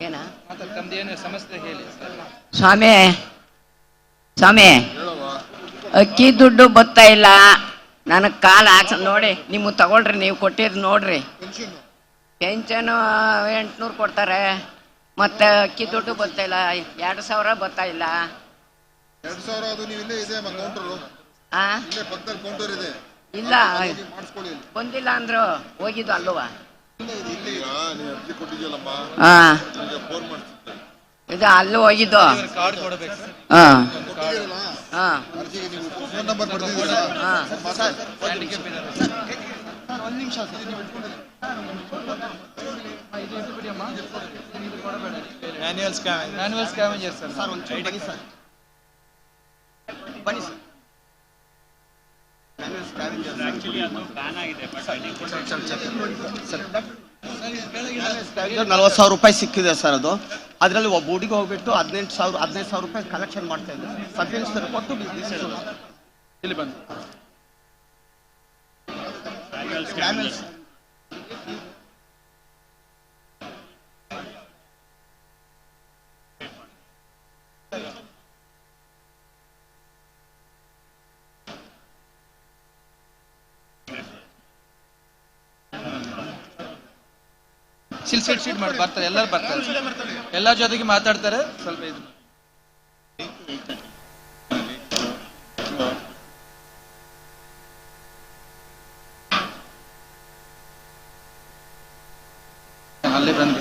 ಏನ? ಸ್ವಾಮಿ ಸ್ವಾಮಿ ಅಕ್ಕಿ ದುಡ್ಡು ಬತ್ತಾ ಇಲ್ಲ. ನನಗೆ ಕಾಲ ಹಾಕ್ಸ ನೋಡಿ ನಿಮ್ಮ ತಗೊಳ್ರಿ ನೀವು ಕೊಟ್ಟಿದ್ ನೋಡ್ರಿ. ಪೆನ್ಷನು ಎಂಟ್ನೂರ್ ಕೊಡ್ತಾರೆ. ಮತ್ತೆ ಅಕ್ಕಿ ದುಡ್ಡು ಬತ್ತಾ ಇಲ್ಲ. ಎರಡು ಸಾವಿರ ಬತ್ತಾ ಇಲ್ಲ. ಇಲ್ಲಿ. ಬಂದಿಲ್ಲ ಅಂದ್ರು ಹೋಗಿದ್ದು ಅಲ್ವಾ? ಹಾ ಫೋನ್ ಮಾಡ್ತಿದ್ದೆ ಇದು ಅಲ್ಲಿ ಹೋಗಿದ್ದು ಕಾರ್ಡ್ ಕೊಡಬೇಕು ಸರ್ ಹಾ ಹಾ manual scam scavenger sir sir ಒಂದು ಬನ್ನಿ ಸರ್ ಬನ್ನಿ ಸರ್ ಮ್ಯಾನ್ಯುವಲ್ ಸ್ಕ್ಯಾವೆಂಜರ್ ನಲ್ವತ್ತು ಸಾವಿರ ರೂಪಾಯಿ ಸಿಕ್ಕಿದೆ ಸರ್ ಅದು. ಅದರಲ್ಲಿ ಒಬ್ಬ ಹುಡುಗಿ ಹೋಗ್ಬಿಟ್ಟು ಹದಿನೆಂಟು ಸಾವಿರ ಹದಿನೈದು ಸಾವಿರ ರೂಪಾಯಿ ಕಲೆಕ್ಷನ್ ಮಾಡ್ತಾ ಇದ್ದೆ ಸಬ್ ಇನ್ಸ್ಪೆಕ್ಟರ್ ಕೊಟ್ಟು ಬಿಸ್ನೆಸ್. ಇಲ್ಲಿ ಬಂದು. Manual ಸೀಟ್ ಶೀಟ್ ಮಾಡಿ ಬರ್ತಾರೆ ಎಲ್ಲರೂ ಬರ್ತಾರೆ. ಎಲ್ಲರ ಜೊತೆಗೆ ಮಾತಾಡ್ತಾರೆ. ಸ್ವಲ್ಪ ಇದು ಅಲ್ಲೇ ಬಂದು